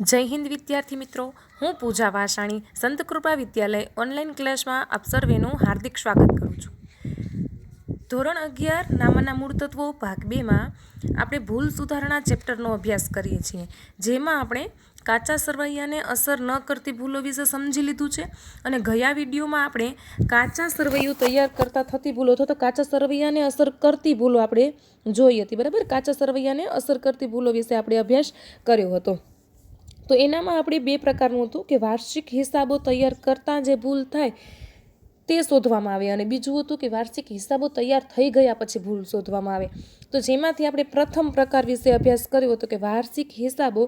જય હિન્દ, વિદ્યાર્થી મિત્રો. હું પૂજા વાસાણી સંત કૃપા વિદ્યાલય ઓનલાઈન ક્લાસમાં આપ સર્વેનું હાર્દિક સ્વાગત કરું છું. ધોરણ અગિયાર નામાના મૂળ તત્વો ભાગ બેમાં આપણે ભૂલ સુધારણા ચેપ્ટરનો અભ્યાસ કરીએ છીએ, જેમાં આપણે કાચા સરવૈયાને અસર ન કરતી ભૂલો વિશે સમજી લીધું છે અને ગયા વિડીયોમાં આપણે કાચા સરવૈયું તૈયાર કરતા થતી ભૂલો અથવા તો કાચા સરવૈયાને અસર કરતી ભૂલો આપણે જોઈ હતી, બરાબર? કાચા સરવૈયાને અસર કરતી ભૂલો વિશે આપણે અભ્યાસ કર્યો હતો. તો એનામાં આપણે બે પ્રકારનું હતું કે વાર્ષિક હિસાબો તૈયાર કરતાં જે ભૂલ થાય તે શોધવામાં આવે અને બીજું હતું કે વાર્ષિક હિસાબો તૈયાર થઈ ગયા પછી ભૂલ શોધવામાં આવે. તો જેમાંથી આપણે પ્રથમ પ્રકાર વિશે અભ્યાસ કર્યો હતો કે વાર્ષિક હિસાબો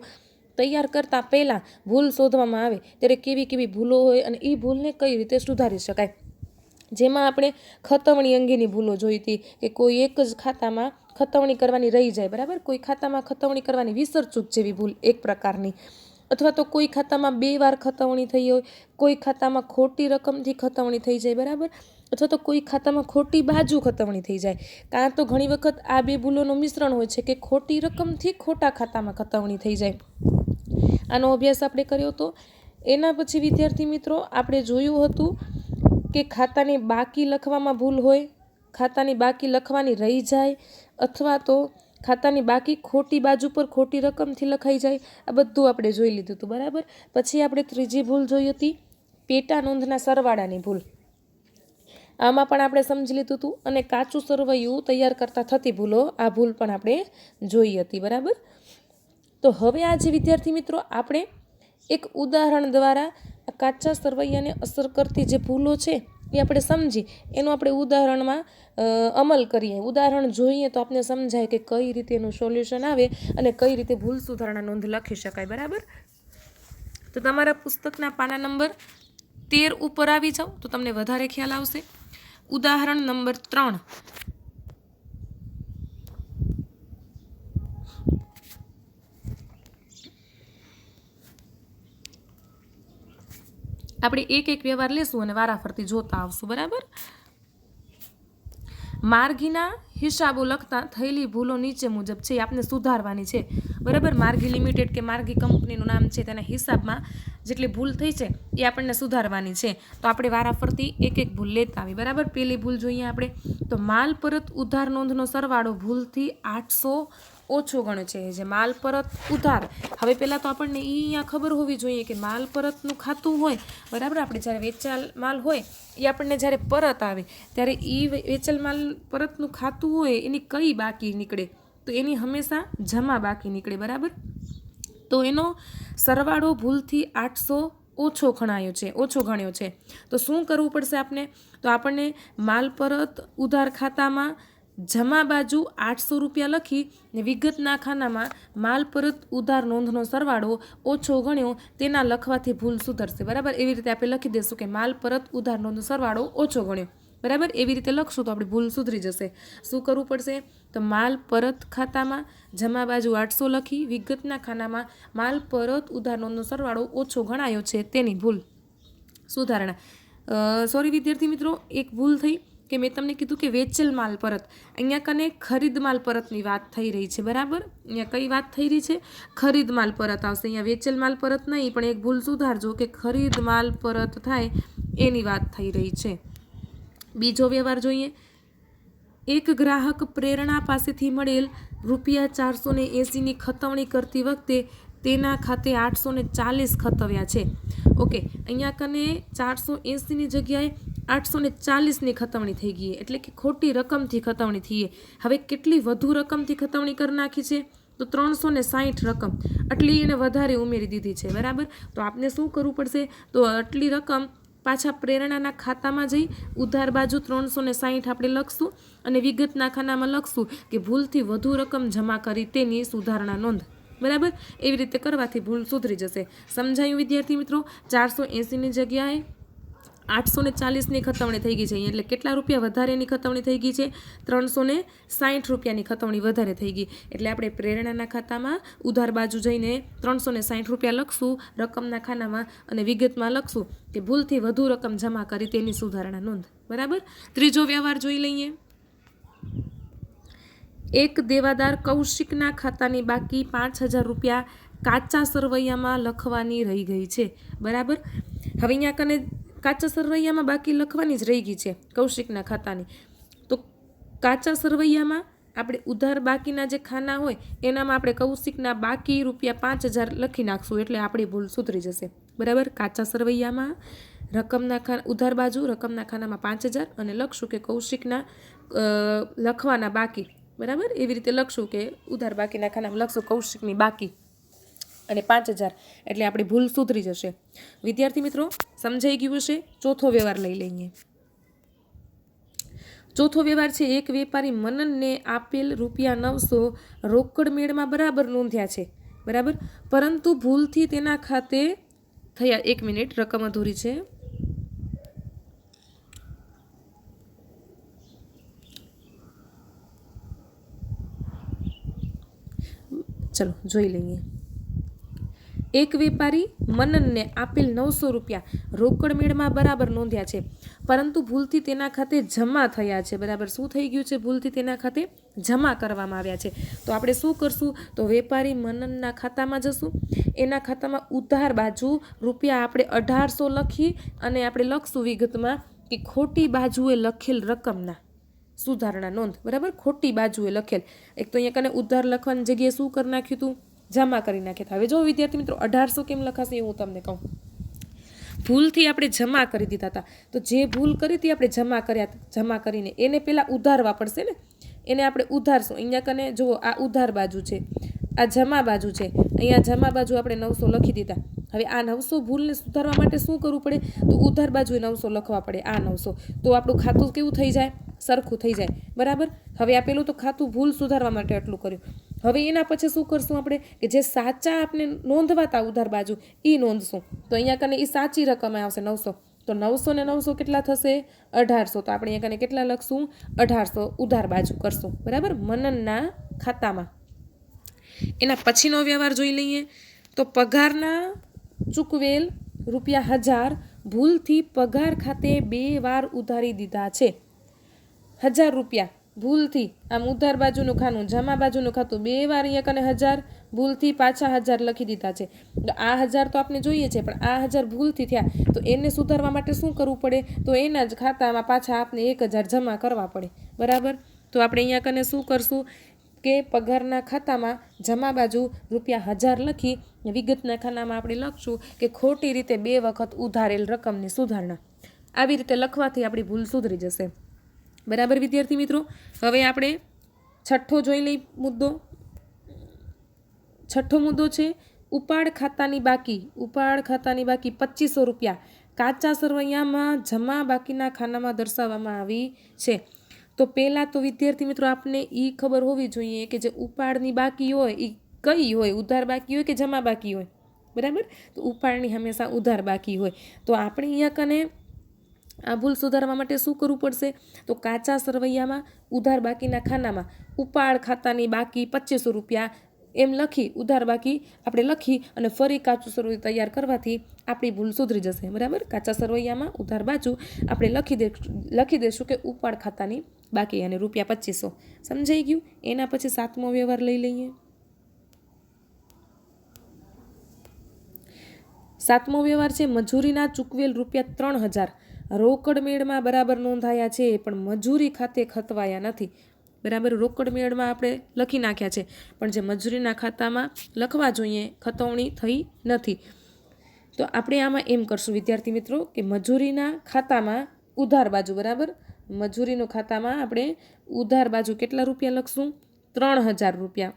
તૈયાર કરતાં પહેલાં ભૂલ શોધવામાં આવે ત્યારે કેવી કેવી ભૂલો હોય અને એ ભૂલને કઈ રીતે સુધારી શકાય. જેમાં આપણે ખતવણી અંગેની ભૂલો જોઈ હતી કે કોઈ એક જ ખાતામાં ખતવણી કરવાની રહી જાય, બરાબર? કોઈ ખાતામાં ખતવણી કરવાની વિસરચૂક જેવી ભૂલ એક પ્રકારની. અથવા તો કોઈ ખાતામાં બે વાર ખતવણી થઈ હોય, કોઈ ખાતામાં ખોટી રકમથી ખતવણી થઈ જાય, બરાબર? અથવા તો કોઈ ખાતામાં ખોટી બાજુ ખતવણી થઈ જાય. કાં તો ઘણી વખત આ બે ભૂલોનું મિશ્રણ હોય છે કે ખોટી રકમથી ખોટા ખાતામાં ખતવણી થઈ જાય. આનો અભ્યાસ આપણે કર્યો હતો એના પછી વિદ્યાર્થી મિત્રો, આપણે જોયું હતું કે ખાતાની બાકી લખવામાં ભૂલ હોય, ખાતાની બાકી લખવાની રહી જાય, અથવા તો ખાતાની બાકી ખોટી બાજુ પર ખોટી રકમથી લખાઈ જાય. આ બધું આપણે જોઈ લીધું હતું, બરાબર? પછી આપણે ત્રીજી ભૂલ જોઈ હતી, પેટા નોંધના સરવાળાની ભૂલ. આમાં પણ આપણે સમજી લીધું હતું અને કાચું સરવૈયું તૈયાર કરતાં થતી ભૂલો, આ ભૂલ પણ આપણે જોઈ હતી, બરાબર? તો હવે આજે વિદ્યાર્થી મિત્રો, આપણે એક ઉદાહરણ દ્વારા કાચા સરવૈયાને અસર કરતી જે ભૂલો છે, એ આપણે સમજી. એનું આપણે ઉદાહરણમાં અમલ કરીએ. ઉદાહરણ જોઈએ તો આપને સમજાય કે કઈ રીતે એનું સોલ્યુશન આવે અને કઈ રીતે ભૂલ સુધારણા નોંધ લખી શકાય. બરાબર? તો તમારા પુસ્તકના પાના નંબર તેર ઉપર આવી જાઓ તો તમને વધારે ખ્યાલ આવશે. ઉદાહરણ નંબર ત્રણ. આપણે એક એક વ્યવહાર લેશું અને વારાફરતી જોતા આવશું. બરાબર? માર્ગીના હિસાબો લખતા થયેલી ભૂલો નીચે મુજબ છે, એ આપણે સુધારવાની છે. બરાબર? માર્ગી લિમિટેડ કે માર્ગી કંપનીનું નામ છે, તેના હિસાબમાં જેટલી ભૂલ થઈ છે, એ આપણને સુધારવાની છે. તો આપણે વારાફરતી એક એક ભૂલ લેતા આવી બરાબર? પેલી ભૂલ જોઈએ આપણે. તો માલ પરત ઉધાર નોંધનો સરવાળો ભૂલથી આઠસો ઓછો ગણે છે. જે માલ પરત ઉધાર. હવે પહેલાં તો આપણને એ અહીંયા ખબર હોવી જોઈએ કે માલ પરતનું ખાતું હોય, બરાબર? આપણે જ્યારે વેચાલ માલ હોય, એ આપણને જ્યારે પરત આવે, ત્યારે એ વેચાલ માલ પરતનું ખાતું હોય, એની કઈ બાકી નીકળે? તો એની હંમેશા જમા બાકી નીકળે, બરાબર? તો એનો સરવાળો ભૂલથી આઠસો ઓછો ગણાયો છે, ઓછો ગણ્યો છે. તો શું કરવું પડશે આપણે? તો આપણને માલ પરત ઉધાર ખાતામાં જમા બાજુ આઠસો રૂપિયા લખી ને વિગતના ખાનામાં માલ પરત ઉધાર નોંધનો સરવાળો ઓછો ગણ્યો, તેના લખવાથી ભૂલ સુધરશે. બરાબર? એવી રીતે આપણે લખી દઈશું કે માલ પરત ઉધાર નોંધનો સરવાળો ઓછો ગણ્યો. બરાબર? એવી રીતે લખશું તો આપણી ભૂલ સુધરી જશે. શું કરવું પડશે? તો માલ પરત ખાતામાં જમા બાજુ આઠસો લખી વિગતના ખાનામાં માલ પરત ઉધાર નોંધનો સરવાળો ઓછો ગણાયો છે તેની ભૂલ. સુધારણા. સોરી વિદ્યાર્થી મિત્રો, એક ભૂલ થઈ. કે મેં તમને કીધું કે વેચેલ માલ પરત. અહીંયા કને ખરીદ માલ પરતની વાત થઈ રહી છે, બરાબર? અહીંયા કઈ વાત થઈ રહી છે? ખરીદ માલ પરત આવશે. અહીંયા વેચેલ માલ પરત નહીં, પણ એક ભૂલ સુધારજો કે ખરીદ માલ પરત થાય એની વાત થઈ રહી છે. બીજો વ્યવહાર જોઈએ. એક ગ્રાહક પ્રેરણા પાસેથી મળેલ રૂપિયા ચારસો ને એંસીની ખતવણી કરતી વખતે તેના ખાતે આઠસો ચાલીસ ખતવ્યા છે. ઓકે, અહીંયા કને ચારસો એંસીની જગ્યાએ આઠસો ને ચાલીસની ખતવણી થઈ ગઈ એટલે કે ખોટી રકમથી ખતવણી થઈએ હવે કેટલી વધુ રકમથી ખતવણી કરી નાખી છે? તો ત્રણસો ને સાહીઠ રકમ. આટલી એને વધારે ઉમેરી દીધી છે. બરાબર? તો આપને શું કરવું પડશે? તો આટલી રકમ પાછા પ્રેરણાના ખાતામાં જઈ, ઉધાર બાજુ ત્રણસો ને સાહીઠ આપણે લખશું અને વિગતના ખાનામાં લખશું કે ભૂલથી વધુ રકમ જમા કરી તેની સુધારણા નોંધ. બરાબર? એવી રીતે કરવાથી ભૂલ સુધરી જશે. સમજાયું, વિદ્યાર્થી મિત્રો? ચારસો એંસીની જગ્યાએ આઠસો ને ચાલીસની ખતવણી થઈ ગઈ છે. એટલે કેટલા રૂપિયા વધારેની ખતવણી થઈ ગઈ છે? ત્રણસો ને સાહીઠ રૂપિયાની ખતવણી વધારે થઈ ગઈ. એટલે આપણે પ્રેરણાના ખાતામાં ઉધાર બાજુ જઈને ત્રણસો ને સાહીઠ રૂપિયા લખશું, રકમના ખાનામાં અને વિગતમાં લખશું કે ભૂલથી વધુ રકમ જમા કરી તેની સુધારણા નોંધ. બરાબર? ત્રીજો વ્યવહાર જોઈ લઈએ. એક દેવાદાર કૌશિકના ખાતાની બાકી પાંચ હજાર રૂપિયા કાચા સરવૈયામાં લખવાની રહી ગઈ છે. બરાબર? હવે અહીંયા કને કાચા સરવૈયામાં બાકી લખવાની જ રહી ગઈ છે કૌશિકના ખાતાની. તો કાચા સરવૈયામાં આપણે ઉધાર બાકીના જે ખાના હોય, એનામાં આપણે કૌશિકના બાકી રૂપિયા પાંચ હજાર લખી નાખશું એટલે આપણી ભૂલ સુધરી જશે. બરાબર? કાચા સરવૈયામાં રકમના ખા, ઉધાર બાજુ રકમના ખાનામાં પાંચ હજાર અને લખશું કે કૌશિકના લખવાના બાકી. બરાબર? એવી રીતે લખશું કે ઉધાર બાકીના ખાનામાં લખશું, કૌશિકની બાકી. અને પાંચ હજાર. એટલે આપણી ભૂલ સુધરી જશે. વિદ્યાર્થી મિત્રો, સમજાઈ ગયું હશે? ચોથો વ્યવહાર લઈ લઈએ. ચોથો વ્યવહાર છે, એક વેપારી મનનને આપેલ રૂપિયા નવસો રોકડ મેળમાં બરાબર નોંધ્યા છે. બરાબર? પરંતુ ભૂલથી તેના ખાતે થયા, એક મિનિટ, રકમ અધૂરી છે. ચલો, જોઈ લઈએ. એક વેપારી મનનને આપેલ નવસો રૂપિયા રોકડ મેળમાં બરાબર નોંધ્યા છે. પરંતુ ભૂલથી તેના ખાતે જમા થયા છે. બરાબર, શું થઈ ગયું છે? ભૂલથી તેના ખાતે જમા કરવામાં આવ્યા છે. તો આપણે શું કરશું? તો વેપારી મનનના ખાતામાં જશું. એના ખાતામાં ઉધાર બાજુ રૂપિયા આપણે અઢારસો લખી અને આપણે લખશું વિગતમાં કે ખોટી બાજુએ લખેલ રકમના સુધારણા નોંધ. બરાબર? ખોટી બાજુએ લખેલ. એક તો અહીંયા કને ઉધાર લખવાની જગ્યાએ શું કરી નાખ્યું હતું જમા કરી નાખ્યા હતા. હવે જો વિદ્યાર્થી મિત્રો, અઢારસો કેમ લખાશે એ હું તમને કહું. ભૂલથી આપણે જમા કરી દીધા હતા. તો જે ભૂલ કરી હતી આપણે જમા કર્યા જમા કરીને એને પહેલાં ઉધારવા પડશે ને? એને આપણે ઉધારશું. અહીંયા કને, જુઓ, આ ઉધાર બાજુ છે. આ જમા બાજુ છે. અહીંયા જમા બાજુ આપણે નવસો લખી દીધા. હવે આ નવસો ભૂલને સુધારવા માટે શું કરવું પડે? તો ઉધાર બાજુએ નવસો લખવા પડે, આ નવસો. તો આપણું ખાતું કેવું થઈ જાય? સરખું થઈ જાય. બરાબર? હવે આ પેલું તો ખાતું ભૂલ સુધારવા માટે આટલું કર્યું. હવે એના પછી શું કરશું આપણે? કે જે સાચા આપણે નોંધવાતા ઉધાર બાજુ એ નોંધશું. તો અહીંયા કને એ સાચી રકમ આવશે, નવસો. તો નવસો ને નવસો કેટલા થશે? અઢારસો. તો આપણે અહીંયા કને કેટલા લખશું? અઢારસો ઉધાર બાજુ કરશું. બરાબર? મનનના ખાતામાં. એના પછીનો વ્યવહાર જોઈ લઈએ. તો પગારના ચૂકવેલ રૂપિયા હજાર ભૂલથી પગાર ખાતે બે વાર ઉધારી દીધા છે. હજાર રૂપિયા. ભૂલથી આમ ઉધાર બાજુનું ખાનું, જમા બાજુનું ખાતું બે વાર અહીંયા કને હજાર ભૂલથી પાછા હજાર લખી દીધા છે. આ હજાર તો આપણે જોઈએ છે, પણ આ હજાર ભૂલથી થયા, તો એને સુધારવા માટે શું કરવું પડે? તો એના જ ખાતામાં પાછા આપને એક હજાર જમા કરવા પડે. બરાબર? તો આપણે અહીંયા કને શું કરશું? કે પગારના ખાતામાં જમા બાજુ રૂપિયા હજાર લખી વિગતના ખાનામાં આપણે લખશું કે ખોટી રીતે બે વખત ઉધારેલ રકમની સુધારણા. આવી રીતે લખવાથી આપણી ભૂલ સુધરી જશે. બરાબર, વિદ્યાર્થી મિત્રો? હવે આપણે છઠ્ઠો જોઈ લઈ મુદ્દો. છઠ્ઠો મુદ્દો છે, ઉપાડ ખાતાની બાકી. ઉપાડ ખાતાની બાકી પચીસો રૂપિયા. કાચા સરવૈયામાં જમા બાકીના ખાનામાં દર્શાવવામાં આવી છે. તો પહેલાં તો વિદ્યાર્થી મિત્રો, આપને એ ખબર હોવી જોઈએ કે જે ઉપાડની બાકી હોય એ કઈ હોય? ઉધાર બાકી હોય કે જમા બાકી હોય? બરાબર? તો ઉપાડની હંમેશા ઉધાર બાકી હોય. તો આપણે અહીંયા કને આ ભૂલ સુધારવા માટે શું કરવું પડશે? તો કાચા સરવૈયામાં, ઉધાર બાકીના ખાનામાં, ઉપાડ ખાતાની બાકી પચીસો રૂપિયા એમ લખી, ઉધાર બાકી આપણે લખી અને ફરી કાચું સરવૈયું તૈયાર કરવાથી આપણી ભૂલ સુધરી જશે. બરાબર? કાચા સરવૈયામાં, ઉધાર બાજુ આપણે લખી દે, લખી દઈશું કે ઉપાડ ખાતાની બાકી અને રૂપિયા પચીસો સમજાઈ ગયું? એના પછી સાતમો વ્યવહાર લઈ લઈએ. સાતમો વ્યવહાર છે, મજૂરીના ચૂકવેલ રૂપિયા ત્રણ હજાર. રોકડ મેળમાં બરાબર નોંધાયા છે, પણ મજૂરી ખાતે ખતવાયા નથી. બરાબર, રોકડ મેળમાં આપણે લખી નાખ્યા છે, પણ જે મજૂરીના ખાતામાં લખવા જોઈએ, ખતવણી થઈ નથી. તો આપણે આમાં એમ કરશું, વિદ્યાર્થી મિત્રો, કે મજૂરીના ખાતામાં ઉધાર બાજુ, બરાબર? મજૂરીનું ખાતામાં આપણે ઉધાર બાજુ કેટલા રૂપિયા લખશું? ત્રણ હજાર રૂપિયા.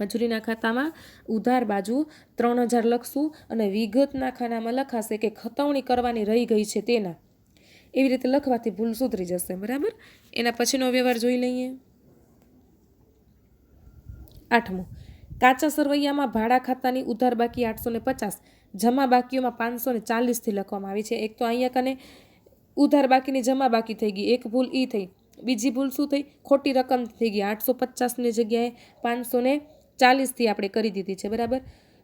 મજૂરીના ખાતામાં ઉધાર બાજુ ત્રણ હજાર લખશું અને વિગતના ખાનામાં લખાશે કે ખતવણી કરવાની રહી ગઈ છે તેના. એવી રીતે લખવાથી ભૂલ સુધરી જશે, બરાબર? એના પછીનો વ્યવહાર જોઈ લઈએ. આઠમો, કાચા સરવૈયામાં ભાડા ખાતાની ઉધાર બાકી આઠસો ને પચાસ, જમા બાકીઓમાં પાંચસો ને ચાલીસથી લખવામાં આવી છે. એક તો અહીંયા કને ઉધાર બાકીની જમા બાકી થઈ ગઈ, એક ભૂલ એ થઈ. બીજી ભૂલ શું થઈ? ખોટી રકમ થઈ ગઈ, આઠસો પચાસની જગ્યાએ પાંચસો ને ચાલીસથી આપણે કરી દીધી છે, બરાબર?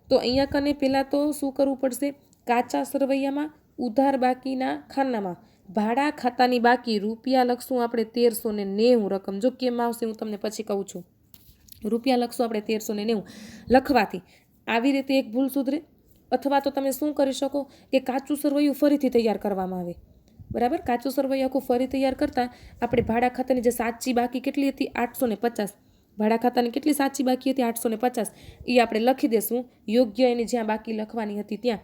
તો અહીંયા કને પહેલાં તો શું કરવું પડશે? કાચા સરવૈયામાં ઉધાર બાકીના ખાનામાં, ભાડા ખાતાની બાકી રૂપિયા લખશું આપણે તેરસો ને નેવું રકમ. જો કેમ આવશે હું તમને પછી કહું છું. રૂપિયા લખશું આપણે તેરસો ને નેવું. લખવાથી આવી રીતે એક ભૂલ સુધરે? અથવા તો તમે શું કરી શકો કે કાચું સરવૈયું ફરીથી તૈયાર કરવામાં આવે? બરાબર? કાચું સરવૈયું આખું ફરી તૈયાર કરતાં આપણે ભાડા ખાતાની જે સાચી બાકી કેટલી હતી? આઠસો ને પચાસ. ભાડા ખાતાની કેટલી સાચી બાકી હતી? આઠસો ને પચાસ. એ આપણે લખી દેશું. યોગ્ય એની જ્યાં બાકી લખવાની હતી ત્યાં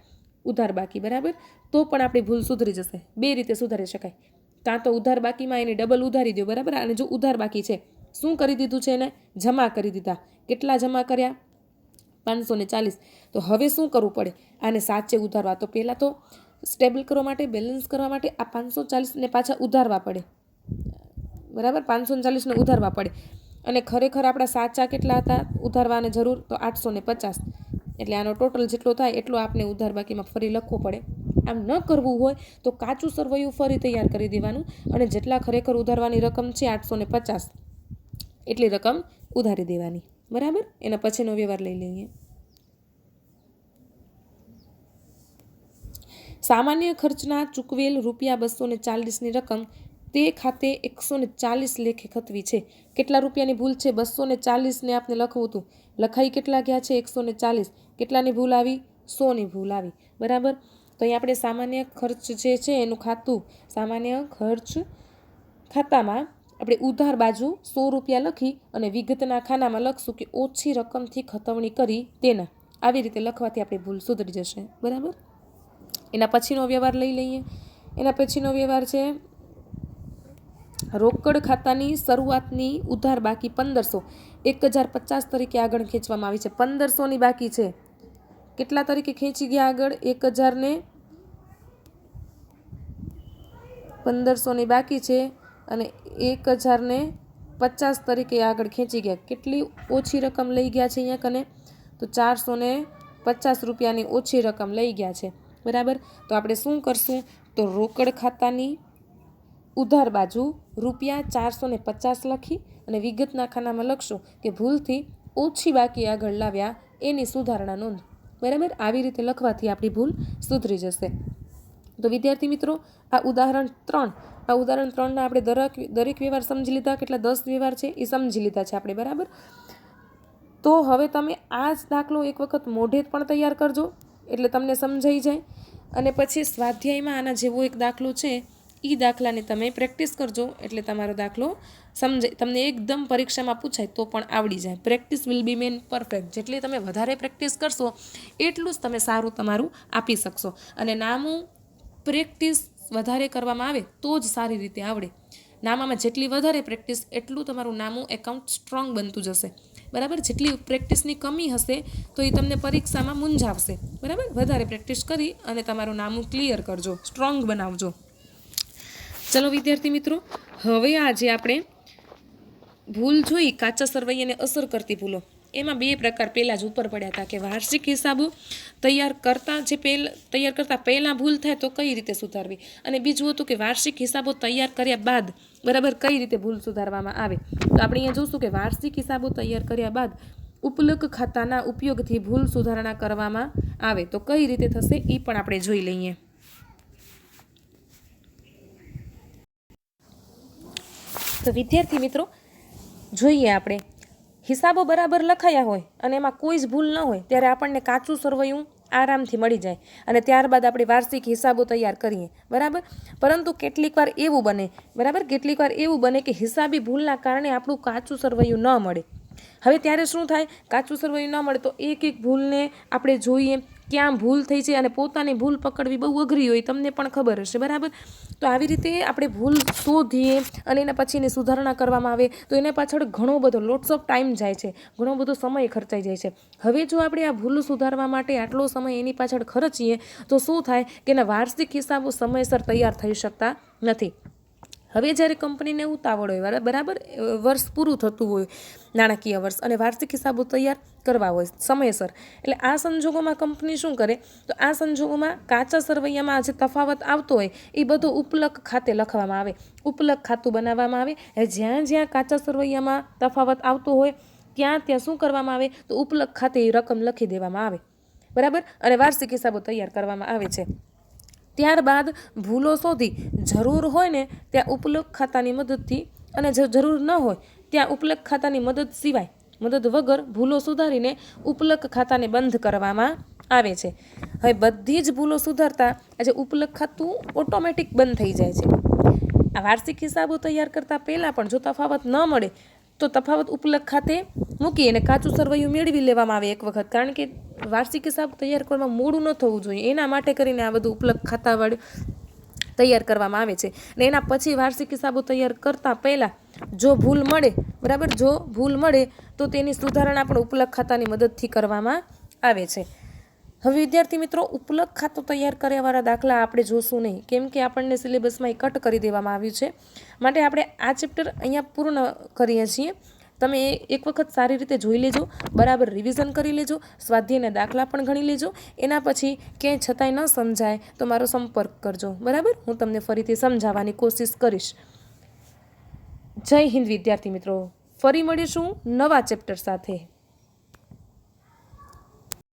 ઉધાર બાકી, બરાબર? તો પણ આપણી ભૂલ સુધરી જશે. બે રીતે સુધારી શકાય. કાં તો ઉધાર બાકીમાં એની ડબલ ઉધારી દો, બરાબર? અને જો ઉધાર બાકી છે, શું કરી દીધું છે એને? જમા કરી દીધા. કેટલા જમા કર્યા? પાંચસો ને ચાલીસ. તો હવે શું કરવું પડે? આને સાચે ઉધારવા. તો પહેલાં તો સ્ટેબલ કરવા માટે બેલેન્સ કરવા માટે આ પાંચસો ચાલીસને પાછા ઉધારવા પડે. બરાબર? પાંચસો ચાલીસને ઉધારવા પડે. અને ખરેખર આપણા સાચા કેટલા હતા? ઉધારવાને જરૂર તો આઠસો ને પચાસ. એટલે આનો ટોટલ જેટલો થાય એટલો આપણે ઉધાર બાકીમાં ફરી લખવો પડે. આમ ન કરવું હોય તો કાચું સરવૈયું ફરી તૈયાર કરી દેવાનું અને જેટલા ખરેખર ઉધારવાની રકમ છે આઠસો ને પચાસ એટલી રકમ ઉધારી દેવાની. બરાબર? એના પછીનો વ્યવહાર લઈ લઈએ. સામાન્ય ખર્ચના ચૂકવેલ રૂપિયા બસો ને ચાલીસની રકમ તે ખાતે એકસો ને ચાલીસ લેખે ખતવી છે. કેટલા રૂપિયાની ભૂલ છે? બસો ને ચાલીસને આપને લખવું હતું. લખાઈ કેટલા ગયા છે? એકસો ને ચાલીસ. કેટલાની ભૂલ આવી? સોની ભૂલ આવી. બરાબર? તો અહીં આપણે સામાન્ય ખર્ચ જે છે એનું ખાતું, સામાન્ય ખર્ચ ખાતામાં આપણે ઉધાર બાજુ સો રૂપિયા લખી અને વિગતના ખાનામાં લખશું કે ઓછી રકમથી ખતવણી કરી તેના. આવી રીતે લખવાથી આપણી ભૂલ સુધરી જશે. બરાબર? એના પછીનો વ્યવહાર લઈ લઈએ. એના પછીનો વ્યવહાર છે રોકડ ખાતાની શરૂઆતની ઉધાર બાકી પંદરસો. એક હજાર પચાસ તરીકે આગળ ખેંચવામાં આવી છે. પંદરસોની બાકી છે. કેટલા તરીકે ખેંચી ગયા આગળ? એક હજારને પંદરસોની બાકી છે અને એક હજારને પચાસ તરીકે આગળ ખેંચી ગયા. કેટલી ઓછી રકમ લઈ ગયા છે અહીંયા કને? તો ચારસો ને પચાસ રૂપિયાની ઓછી રકમ લઈ ગયા છે. બરાબર? તો આપણે શું કરશું? તો રોકડ ખાતાની ઉધાર બાજુ રૂપિયા ચારસો ને પચાસ લખી અને વિગતના ખાનામાં લખશું કે ભૂલથી ઓછી બાકી આગળ લાવ્યા એની સુધારણા નોંધ. બરાબર? આવી રીતે લખવાથી આપણી ભૂલ સુધરી જશે. તો વિદ્યાર્થી મિત્રો, આ ઉદાહરણ ત્રણ. આ ઉદાહરણ ત્રણના આપણે દરેક દરેક વ્યવહાર સમજી લીધા, કેટલા દસ વ્યવહાર છે એ સમજી લીધા છે આપણે, બરાબર? તો હવે તમે આ જ દાખલો એક વખત મોઢે પણ તૈયાર કરજો, એટલે તમને સમજાઈ જાય. અને પછી સ્વાધ્યાયમાં આના જેવો એક દાખલો છે એ દાખલાની તમે પ્રેક્ટિસ કરજો એટલે તમારો દાખલો સમજાય તમને એકદમ પરીક્ષામાં પૂછાય તો પણ આવડી જાય. Practice will be man perfect જેટલી તમે વધારે પ્રેક્ટિસ કરશો એટલું જ તમે સારું તમારું આપી શકશો. અને નામું પ્રેક્ટિસ વધારે કરવામાં આવે તો જ સારી રીતે આવડે. નામામાં જેટલી વધારે પ્રેક્ટિસ, એટલું તમારું નામું એકાઉન્ટ સ્ટ્રોંગ બનતું જશે. બરાબર? જેટલી પ્રેક્ટિસની કમી હશે તો એ તમને પરીક્ષામાં મૂંઝાવશે. બરાબર? વધારે પ્રેક્ટિસ કરી અને તમારું નામું ક્લિયર કરજો. સ્ટ્રોંગ બનાવજો. ચલો વિદ્યાર્થી મિત્રો, હવે આજે આપણે ભૂલ જોઈ, કાચા સરવૈયાને અસર કરતી ભૂલો. એમાં બે પ્રકાર પહેલાં જ ઉપર પડ્યા હતા કે વાર્ષિક હિસાબો તૈયાર કરતાં જે પહેલ, તૈયાર કરતાં પહેલાં ભૂલ થાય તો કઈ રીતે સુધારવી? અને બીજું હતું કે વાર્ષિક હિસાબો તૈયાર કર્યા બાદ બરાબર કઈ રીતે ભૂલ સુધારવામાં આવે? તો આપણે અહીંયા જોઈશું કે વાર્ષિક હિસાબો તૈયાર કર્યા બાદ ઉપલક ખાતાના ઉપયોગથી ભૂલ સુધારણા કરવામાં આવે. તો કઈ રીતે થશે એ પણ આપણે જોઈ લઈએ. તો વિદ્યાર્થી મિત્રો, જોઈએ આપણે. હિસાબો બરાબર લખાયા હોય અને એમાં કોઈ જ ભૂલ ન હોય, ત્યારે આપણને કાચું સરવૈયું આરામથી મળી જાય અને ત્યારબાદ આપણે વાર્ષિક હિસાબો તૈયાર કરીએ. બરાબર? પરંતુ કેટલીક વાર એવું બને, બરાબર? કેટલીક વાર એવું બને કે હિસાબી ભૂલના કારણે આપણું કાચું સરવૈયું ન મળે. હવે ત્યારે શું થાય? કાચું સરવૈયું ન મળે તો એક એક ભૂલને આપણે જોઈએ. ક્યાં ભૂલ થઈ છે અને પોતાની ભૂલ પકડવી બહુ અઘરી હોય, તમને પણ ખબર હશે, બરાબર? તો આવી રીતે આપણે ભૂલ શોધીએ અને એના પછી એની સુધારણા કરવામાં આવે, તો એના પાછળ ઘણો બધો લોટ્સ ઓફ ટાઈમ જાય છે, ઘણો બધો સમય ખર્ચાઈ જાય છે. હવે જો આપણે આ ભૂલ સુધારવા માટે આટલો સમય એની પાછળ ખર્ચીએ, તો શું થાય કે એના વાર્ષિક હિસાબો સમયસર તૈયાર થઈ શકતા નથી. હવે જ્યારે કંપનીને ઉતાવળ હોય બરાબર? વર્ષ પૂરું થતું હોય, નાણાકીય વર્ષ અને વાર્ષિક હિસાબો તૈયાર કરવા હોય, સમયસર. એટલે આ સંજોગોમાં કંપની શું કરે? તો આ સંજોગોમાં કાચા સરવૈયામાં જે તફાવત આવતો હોય, એ બધો ઉપલક ખાતે લખવામાં આવે. ઉપલક ખાતું બનાવવામાં આવે. જ્યાં જ્યાં કાચા સરવૈયામાં તફાવત આવતો હોય, ત્યાં ત્યાં શું કરવામાં આવે? તો ઉપલક ખાતે એ રકમ લખી દેવામાં આવે. બરાબર? અને વાર્ષિક હિસાબો તૈયાર કરવામાં આવે છે. ત્યારબાદ ભૂલો શોધી જરૂર હોય ને ત્યાં ઉપલબ્ધ ખાતાની મદદથી અને જો જરૂર ન હોય ત્યાં ઉપલબ્ધ ખાતાની મદદ સિવાય મદદ વગર ભૂલો સુધારીને ઉપલબ્ધ ખાતાને બંધ કરવામાં આવે છે. હવે બધી જ ભૂલો સુધારતા આજે ઉપલબ્ધ ખાતું ઓટોમેટિક બંધ થઈ જાય છે. આ વાર્ષિક હિસાબો તૈયાર કરતાં પહેલાં પણ જો તફાવત ન મળે તો તફાવત ઉપલબ્ધ ખાતે મૂકી અને કાચું સરવૈયું મેળવી લેવામાં આવે એક વખત. કારણ કે વાર્ષિક હિસાબ તૈયાર કરવામાં મોડું ન થવું જોઈએ. એના માટે કરીને આ બધું ઉપલબ્ધ ખાતાવાળું તૈયાર કરવામાં આવે છે. ને એના પછી વાર્ષિક હિસાબો તૈયાર કરતાં પહેલાં જો ભૂલ મળે, બરાબર? જો ભૂલ મળે, તો તેની સુધારણા પણ ઉપલબ્ધ ખાતાની મદદથી કરવામાં આવે છે. હવે વિદ્યાર્થી મિત્રો, ઉપલબ્ધ ખાતું તૈયાર કર્યાવાળા દાખલા આપણે જોશું નહીં. કેમ કે આપણને સિલેબસમાં એ કટ કરી દેવામાં આવ્યું છે. માટે આપણે આ ચેપ્ટર અહીંયા પૂર્ણ કરીએ છીએ. તમે એક વખત સારી રીતે જોઈ લેજો, બરાબર રિવિઝન કરી લેજો, સ્વાધ્યાયના દાખલા પણ ગણી લેજો, એના પછી ક્યાંય છતાંય ન સમજાય તો મારો સંપર્ક કરજો, બરાબર? હું તમને ફરીથી સમજાવવાની કોશિશ કરીશ. જય હિન્દ વિદ્યાર્થી મિત્રો, ફરી મળીશું નવા ચેપ્ટર સાથે.